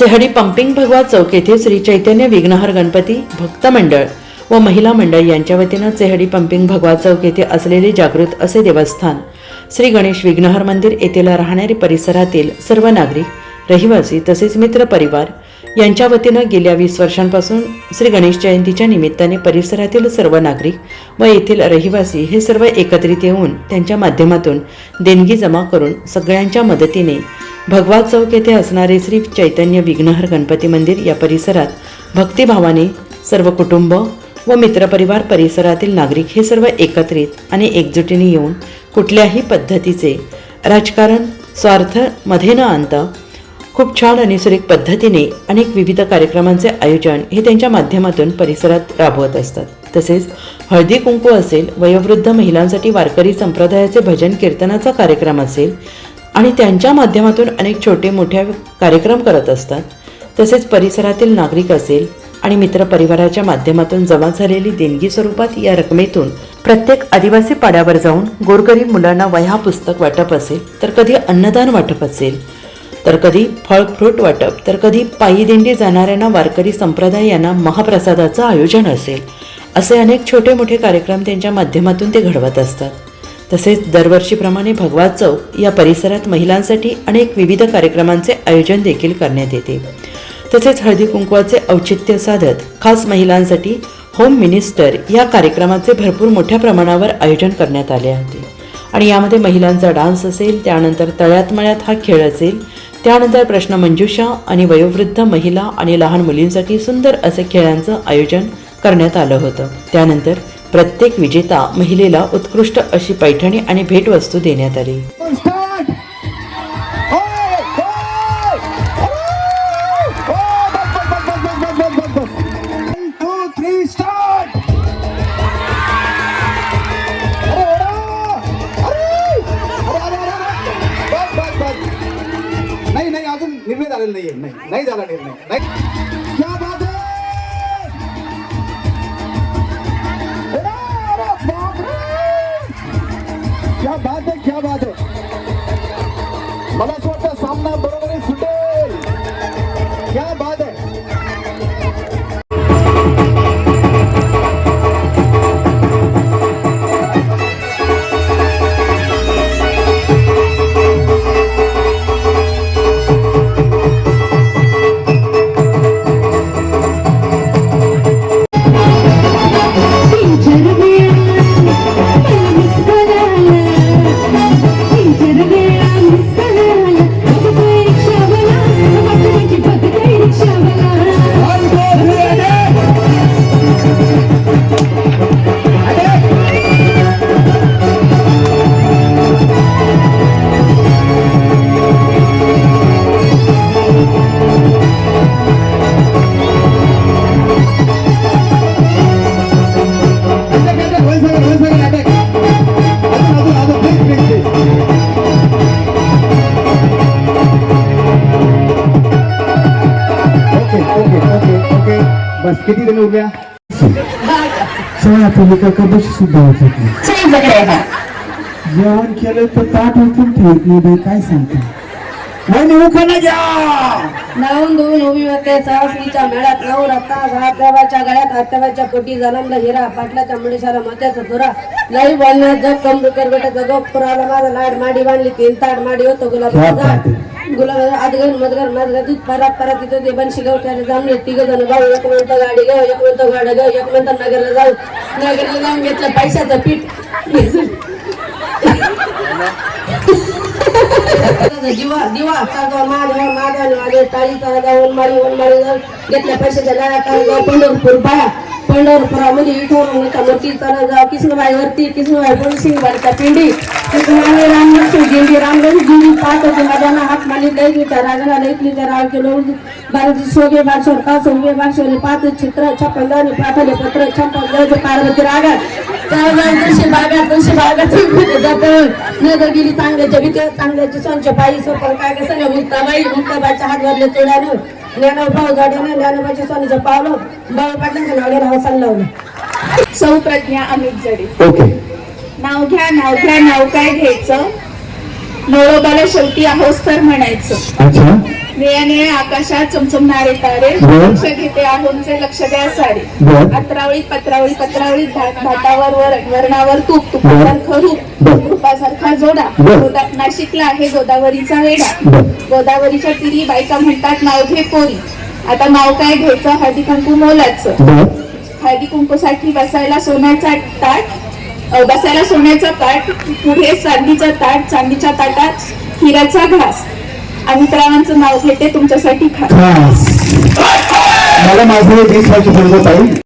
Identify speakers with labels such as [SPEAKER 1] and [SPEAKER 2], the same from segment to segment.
[SPEAKER 1] Chehedi pumping भगवा चौक येथे श्री चैतन्य विघ्नहर गणपती भक्त मंडळ व महिला मंडळ यांच्या वतीनं चेहडी पंपिंग भगवा चौक येथे असलेले जागृत असे देवस्थान श्री गणेश विघ्नहर मंदिर येथील राहणारे परिसरातील सर्व नागरिक रहिवासी तसेच मित्र परिवार यांच्या वतीनं गेल्या वीस वर्षांपासून श्री गणेश जयंतीच्या निमित्ताने परिसरातील सर्व नागरिक व येथील रहिवासी हे सर्व एकत्रित येऊन त्यांच्या माध्यमातून देणगी जमा करून सगळ्यांच्या मदतीने भगवा चौक येथे असणारे श्री चैतन्य विघ्नहर गणपती मंदिर या परिसरात भक्तिभावाने सर्व कुटुंब व मित्रपरिवार परिसरातील नागरिक हे सर्व एकत्रित आणि एकजुटीने येऊन कुठल्याही पद्धतीचे राजकारण स्वार्थमध्ये न आणता खूप छान आणि सुरेख पद्धतीने अनेक विविध कार्यक्रमांचे आयोजन हे त्यांच्या माध्यमातून परिसरात राबवत असतात. तसेच हळदी कुंकू असेल वयोवृद्ध महिलांसाठी वारकरी संप्रदायाचे भजन कीर्तनाचा कार्यक्रम असेल आणि त्यांच्या माध्यमातून अनेक छोटे मोठ्या कार्यक्रम करत असतात. तसेच परिसरातील नागरिक असेल आणि मित्रपरिवाराच्या माध्यमातून जमा झालेली देणगी स्वरूपात या रकमेतून प्रत्येक आदिवासी पाड्यावर जाऊन गोरगरीब मुलांना वह्या पुस्तक वाटप असेल तर कधी अन्नदान वाटप असेल तर कधी फळ फ्रूट वाटप तर कधी पायी दिंडी जाणाऱ्यांना वारकरी संप्रदाय यांना महाप्रसादाचं आयोजन असेल असे अनेक छोटे मोठे कार्यक्रम त्यांच्या माध्यमातून ते घडवत असतात. तसेच दरवर्षीप्रमाणे भगवा चौक या परिसरात महिलांसाठी अनेक विविध कार्यक्रमांचे आयोजन देखील करण्यात येते. तसेच हळदी कुंकवाचे औचित्य साधत खास महिलांसाठी होम मिनिस्टर या कार्यक्रमाचे भरपूर मोठ्या प्रमाणावर आयोजन करण्यात आले होते आणि यामध्ये महिलांचा डान्स असेल त्यानंतर तळ्यात मळ्यात हा खेळ असेल त्यानंतर प्रश्नमंजुषा आणि वयोवृद्ध महिला आणि लहान मुलींसाठी सुंदर असे खेळांचं आयोजन करण्यात आलं होतं. त्यानंतर प्रत्येक विजेता महिलेला उत्कृष्ट अशी पैठणी आणि भेटवस्तू देण्यात आली.
[SPEAKER 2] नाही नाही अजून निर्णय झालेला नाहीये. नाही नाही झाला निर्णय. नाही. क्या बात आहे मला असं वाटतं सामना बरोबर किती जण उभ्या?
[SPEAKER 3] सोळा पालिका कबशी सुद्धा होत होती. जेवण केलं तर ताट उठून ठेवत नाही बाई काय सांगता? वहिनी उखाणा घ्या
[SPEAKER 4] नावून धुवून उभी होते मेळ्यात रत्ता हात देवाच्या गळ्यात हातव्याच्या पोटी जन्मला हिरा पाटलाच्या मुळीशाला मोत्याचा तुरा लई बोलण्यात जग कमरुकर बेटा जग पुराला माझा लाड माडी बांधली तीन ताड माडी होतो गुलाब
[SPEAKER 3] क्या बात
[SPEAKER 4] गुलाब आदगर मदगर मदगर दूध परत परत तिथं ते बनशी गवट्याला जमले तिघ जण गाव एक म्हणतो गाडी घेऊ एक म्हणतो गाडी घेऊ एक म्हणतो नगरला जाऊ नगरला जाऊन घेतलं पैशाचं पीठ दिवा दिवा चालतो महादेव महादेव माझे टाळी चालता ओनमाळी ओनमाळी जाऊन घेतल्या पैशाच्या लाया चालतो पंढरपूर पाया पंढरपुरामध्ये इथून मूर्ती चालत जाऊ किसनबाई वरती बोलसिंग बाईच्या पिंडी. कृष्णाने रामलक्ष्मी दिंडी रामलक्ष्मी दिंडी पाहत होते राजाना हात माली लैकलीच्या राजाला लैकलीच्या राव केलो. बाराजी सोगे बारशोर का सोगे बारशोरी पाच चित्र छप्पन दाणी पाठवले पत्र छप्पन जय पार्वती रागा. तुळशी बागा तुळशी बागा जात. नगर गेली चांगल्याच्या भीती चांगल्याची सोनच्या पायी सोपन काय कसं नाही मुक्ताबाई मुक्ताबाईच्या हात भरले चोड्यानं ज्ञानोबा भाऊ गाड्यानं ज्ञानोबाच्या सोनीचं पावलं. बाळ पाटलांच्या नावाला हवसान लावलं
[SPEAKER 5] सौ प्रज्ञा अमित जडे.
[SPEAKER 2] ओके.
[SPEAKER 5] नाव घ्या नाव घ्या नाव काय घ्यायचं? नवरोबाला शेवटी आहोस तर म्हणायचं.
[SPEAKER 2] अच्छा.
[SPEAKER 5] निळ्या निळ्या आकाशात चमचमणारे तारे. लक्ष घेते आहोंचे लक्ष द्या सारे पत्रावळीत पत्रावळीत भात भातावर वरण वरणावर तूप. तुपासारखं रूप. रूपासारखा जोडा. नाशिकला आहे गोदावरीचा वेडा. गोदावरीच्या तिरी बायका म्हणतात नाव घे पोरी. आता नाव काय घ्यायचं? हळदी कुंकू मोलाचं. हळदी कुंकूसाठी बसायला सोन्याचा ताट बसायला सोन्याचा ताट पुढे चांदीचा ताट चांदीच्या ताटात हिऱ्याचा घास. अमित्रावांचं नाव घेते तुमच्यासाठी खास.
[SPEAKER 2] खास. मला माझं हे वीस वर्ष समजत आहे.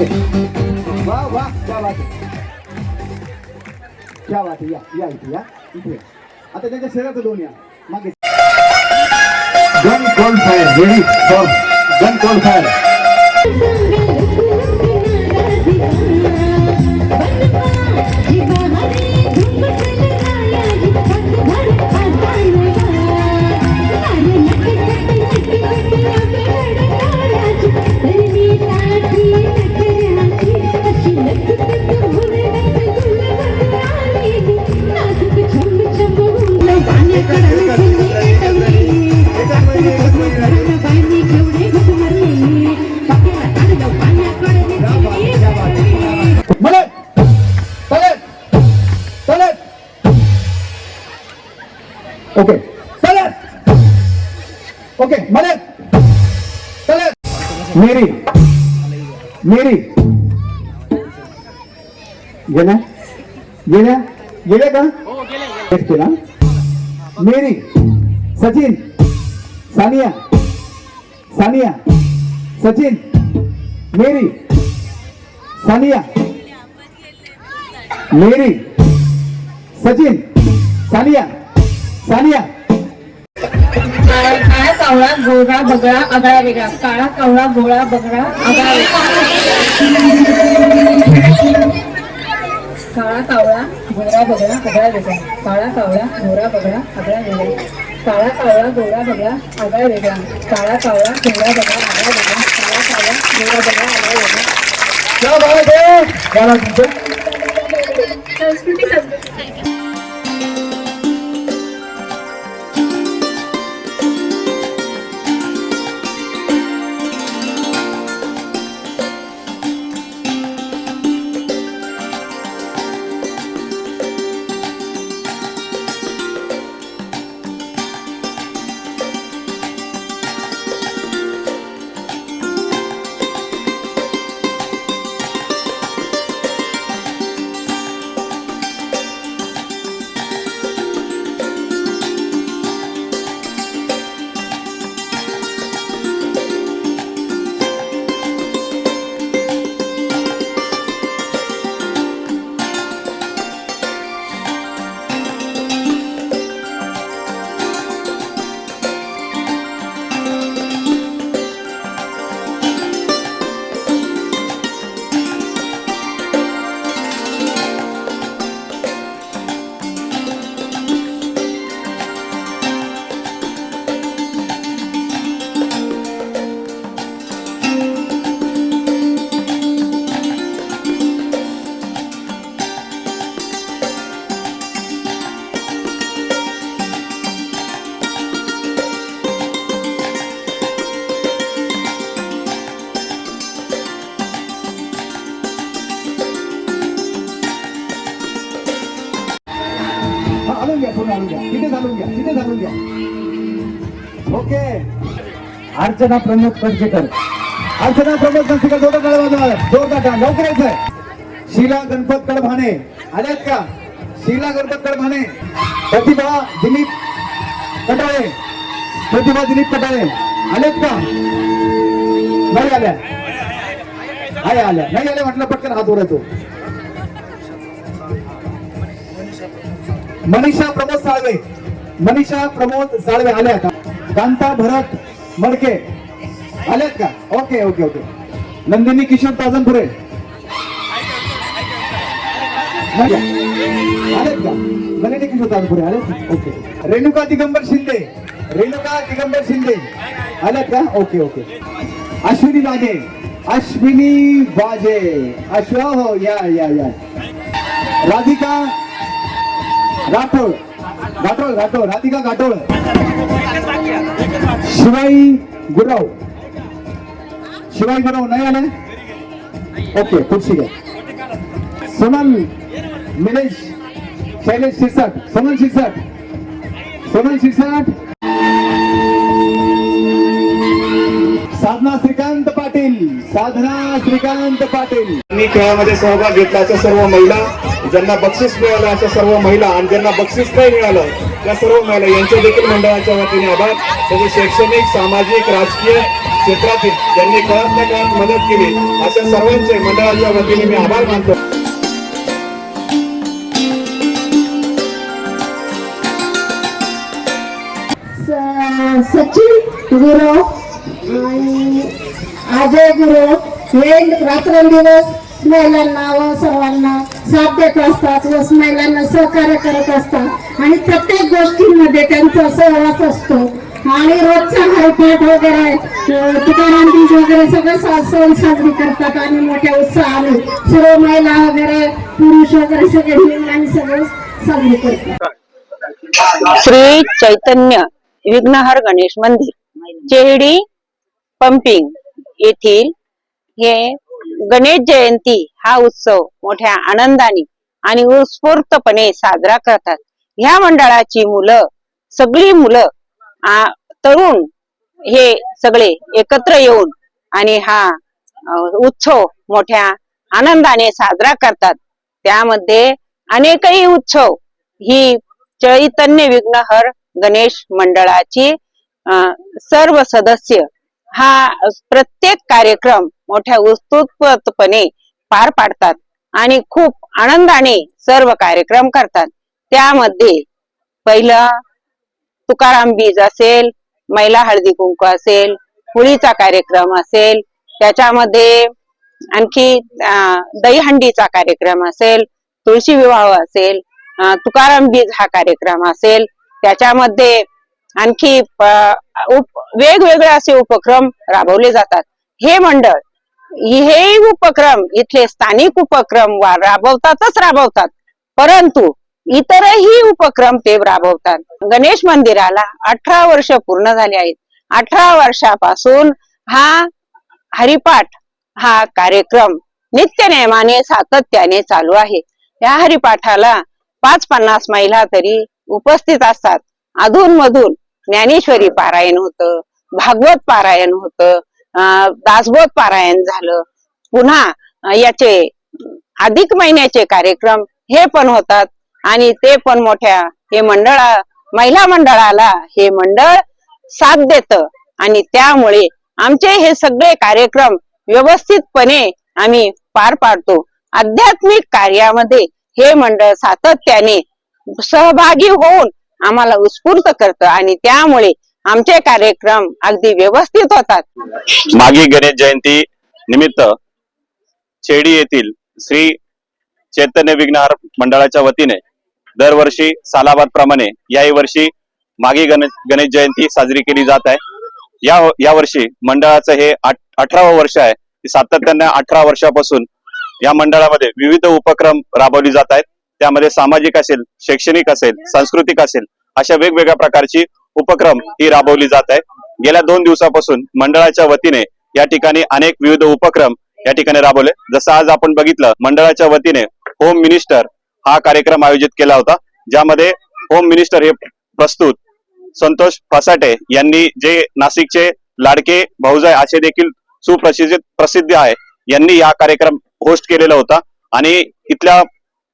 [SPEAKER 6] वा वा क्या बात है. क्या बात या या इथे या इथे. आता त्यांच्या शरीराचं दोन या. मागे.
[SPEAKER 2] Gun call fire ready for gun call fire Mary Sachin Sania Sania Sachin Mary Sania Mary Sachin Sania Sania.
[SPEAKER 7] काळा कावळा गोळा बगळा आगळा वेगळा. काळा कावळा गोळा बगळा आगळा वेगळा. काळा कावळा गोरा बगळा आगळा वेगळा काळा कावळा गोरा बगळा आगळा वेगळा. काळा कावळा गोरा बगळा आगळा वेगळा. काळा कावळा गोरा बगळा आगळा वेगळा. काळा कावळा गोरा बगळा आगळा वेगळा.
[SPEAKER 2] क्या बात है क्या अर्चना प्रमोद करजेकर
[SPEAKER 6] अर्चना प्रमोद कंसिकर जोरदार टाळ्या वाजवा जोरदार टाळ्या लवकर यायचंय शीला गणपत कडभाने. आल्यात का? शीला गणपत कडभाने. प्रतिभा दिलीप कटाळे. प्रतिभा
[SPEAKER 2] दिलीप पटाळे आलेत का? नाही आल्या. आहे आल्या. नाही आल्या म्हटलं पटकन हात वर येतो. मनीषा प्रमोद साळवे. मनीषा प्रमोद साळवे आल्या का कांता भरत मडके. आलेत का? Okay okay okay. Nandini Kishor Tajanpure. आलेत का? नंदिनी किशोर ताजनपुरे. आलेत ओके. रेणुका दिगंबर शिंदे. रेणुका दिगंबर शिंदे. आल्यात का? Okay okay. अश्विनी बाजे. अश्विनी बाजे. अश्व हो या या या. राधिका राठोड. राठोड राठोड राधिका गाठोड शिवाई गुरव. शिवाई गुरव नाही आले ओके खुर्शी घ्या. सोनल मिलेश शैलेश शिरसाट. सोनल शिरसाट. सोनल शिरसाट. साधना श्रीकांत पाटील. साधना श्रीकांत पाटील.
[SPEAKER 8] मी खेळामध्ये सहभाग घेतला सर्व महिला. ज्यांना बक्षीस मिळालं अशा सर्व महिला आणि ज्यांना बक्षीस नाही मिळालं त्या सर्व महिला यांच्या देखील मंडळाच्या वतीने आभार. त्याचे शैक्षणिक सामाजिक राजकीय क्षेत्रातील ज्यांनी कळत न कळत मदत केली अशा सर्वांचे मंडळाच्या वतीने मी आभार मानतो.
[SPEAKER 9] सचिन गुरु आणि अजय गुरु हे रात्रंदिवस महिलांना व सर्वांना साथ देत असतात व महिलांना सहकार्य करत असतात. आणि प्रत्येक गोष्टींमध्ये त्यांचा सहवास असतो. आणि रोजचा हरिपाठ वगैरे तुकाराम बीज वगैरे सगळं सण साजरी करतात आणि मोठ्या उत्साहाने सर्व महिला वगैरे पुरुष वगैरे सगळे मिळून आणि सगळं साजरी करतात.
[SPEAKER 10] श्री चैतन्य विघ्नहर गणेश मंदिर चेहडी पंपिंग येथील हे गणेश जयंती हा उत्सव मोठ्या आनंदाने आणि उत्स्फूर्तपणे साजरा करतात. ह्या मंडळाची मुलं सगळी मुलं तरुण हे सगळे एकत्र येऊन आणि हा उत्सव मोठ्या आनंदाने साजरा करतात. त्यामध्ये अनेकही उत्सव ही चैतन्य विघ्नहर गणेश मंडळाची अं, सर्व सदस्य हा प्रत्येक कार्यक्रम मोठ्या उत्स्फूर्तपणे पार पाडतात आणि खूप आनंदाने सर्व कार्यक्रम करतात. त्यामध्ये पहिलं तुकाराम बीज असेल महिला हळदी कुंकू असेल होळीचा कार्यक्रम असेल त्याच्यामध्ये आणखी दहीहंडीचा कार्यक्रम असेल तुळशी विवाह असेल तुकाराम बीज हा कार्यक्रम असेल त्याच्यामध्ये आणखी उप- वेगवेगळे असे उपक्रम राबवले जातात. हे मंडळ हे उपक्रम इथले स्थानिक उपक्रम राबवतातच राबवतात. परंतु इतरही उपक्रम ते राबवतात. गणेश मंदिराला अठरा वर्ष पूर्ण झाले आहेत. अठरा वर्षापासून हा हरिपाठ हा कार्यक्रम नित्य नेमाने सातत्याने चालू आहे. या हरिपाठाला पाच पन्नास महिला तरी उपस्थित असतात. अधून मधून ज्ञानेश्वरी पारायण होतं भागवत पारायण होतं दासबोध पारायण झालं. पुन्हा याचे अधिक महिन्याचे कार्यक्रम हे पण होतात आणि ते पण मोठ्या हे मंडळा महिला मंडळाला हे मंडळ साथ देत. आणि त्यामुळे आमचे हे सगळे कार्यक्रम व्यवस्थितपणे आम्ही पार पाडतो. आध्यात्मिक कार्यामध्ये हे मंडळ सातत्याने सहभागी होऊन आम्हाला उत्स्फूर्त करतं आणि त्यामुळे आमचे कार्यक्रम अगदी व्यवस्थित होतात.
[SPEAKER 11] मागी गणेश जयंती निमित्त शेडी येथील श्री चैतन्य विघ्नहार मंडळाच्या वतीने दरवर्षी सालाबाद प्रमाणे याही वर्षी मागी गणेश गणेश जयंती साजरी केली जात आहे. या या वर्षी मंडळाचं हे अठरावं वर्ष आहे. सातत्याने अठरा वर्षापासून या मंडळामध्ये विविध उपक्रम राबवले जात आहेत. त्यामध्ये सामाजिक असेल शैक्षणिक असेल सांस्कृतिक असेल अशा वेगवेगळ्या प्रकारची उपक्रम ही राबवली जात आहे. गेल्या दोन दिवसापासून मंडळाच्या वतीने या ठिकाणी अनेक विविध उपक्रम या ठिकाणी राबवले. जसं आज आपण बघितलं मंडळाच्या वतीने होम मिनिस्टर हा कार्यक्रम आयोजित केला होता ज्यामध्ये होम मिनिस्टर हे प्रस्तुत संतोष फसाटे यांनी जे नाशिकचे लाडके भाऊजाय असे देखील सुप्रसिद्ध प्रसिद्ध आहे यांनी हा कार्यक्रम होस्ट केलेला होता. आणि इथल्या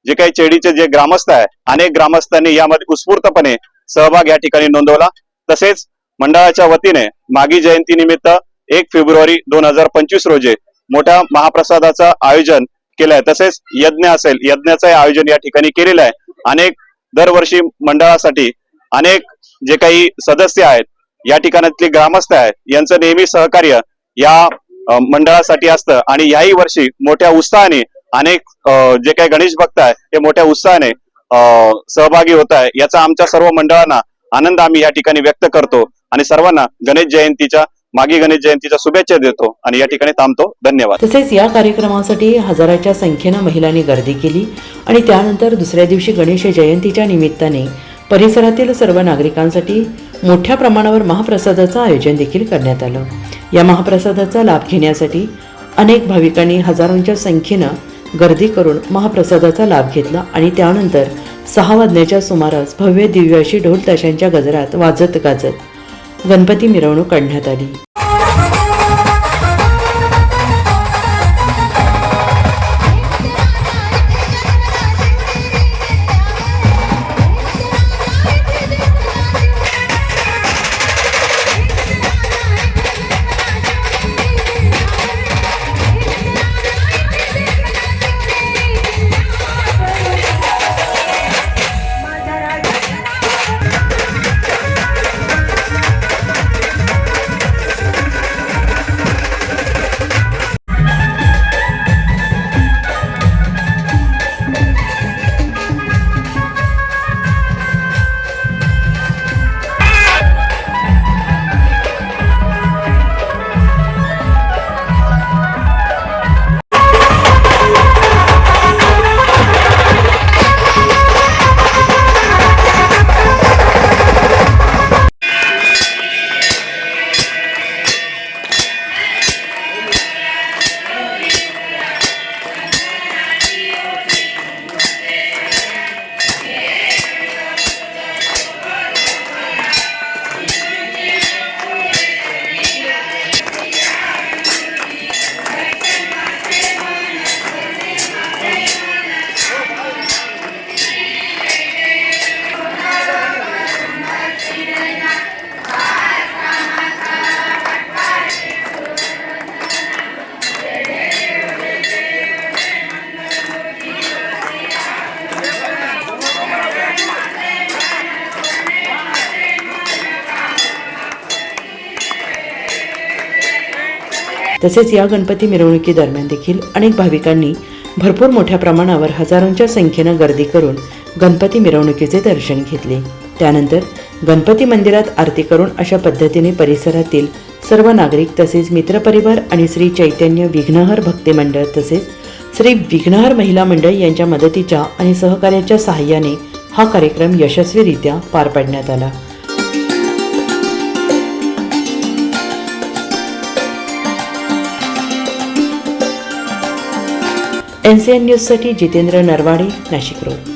[SPEAKER 11] जे काही चेडीचे जे ग्रामस्थ आहे अनेक ग्रामस्थांनी यामध्ये उत्स्फूर्तपणे सहभाग या ठिकाणी नोंदवला. तसेच मंडळाच्या वतीने मागी जयंती निमित्त एक फेब्रुवारी दोन हजार पंचवीस रोजी मोठ्या महाप्रसादाचं आयोजन केलं आहे तसेच यज्ञ असेल यज्ञाचं आयोजन या ठिकाणी केलेलं आहे. अनेक दरवर्षी मंडळासाठी अनेक जे काही सदस्य आहेत या ठिकाणातले ग्रामस्थ आहेत यांचं नेहमी सहकार्य या मंडळासाठी असतं. आणि याही वर्षी मोठ्या उत्साहाने अनेक जे काही गणेश भक्त आहेत ते मोठ्या उत्साहाने सहभागी होत आहे याचा आमच्या सर्व मंडळांना आनंद आम्ही या ठिकाणी व्यक्त करतो आणि सर्वांना गणेश जयंतीच्या मागी गणेश जयंतीच्या शुभेच्छा देतो आणि या ठिकाणी थांबतो. धन्यवाद.
[SPEAKER 1] तसेच या कार्यक्रमासाठी हजाराच्या संख्येनं महिलांनी गर्दी केली आणि त्यानंतर दुसऱ्या दिवशी गणेश जयंतीच्या निमित्ताने परिसरातील सर्व नागरिकांसाठी मोठ्या प्रमाणावर महाप्रसादाचं आयोजन देखील करण्यात आलं. या महाप्रसादाचा लाभ घेण्यासाठी अनेक भाविकांनी हजारोंच्या संख्येनं गर्दी करून महाप्रसादाचा लाभ घेतला आणि त्यानंतर सहा वाजण्याच्या सुमारास भव्य दिव्याशी ढोल ताशांच्या गजरात वाजत गाजत गणपती मिरवणूक काढण्यात आली. तसेच या गणपती मिरवणुकीदरम्यान देखील अनेक भाविकांनी भरपूर मोठ्या प्रमाणावर हजारोंच्या संख्येनं गर्दी करून गणपती मिरवणुकीचे दर्शन घेतले. त्यानंतर गणपती मंदिरात आरती करून अशा पद्धतीने परिसरातील सर्व नागरिक तसेच मित्रपरिवार आणि श्री चैतन्य विघ्नहर भक्ती मंडळ तसेच श्री विघ्नहर महिला मंडळ यांच्या मदतीच्या आणि सहकार्याच्या सहाय्याने हा कार्यक्रम यशस्वीरित्या पार पाडण्यात आला. एन सी एन न्यूजसाठी जितेंद्र नरवाडे नाशिक रोड.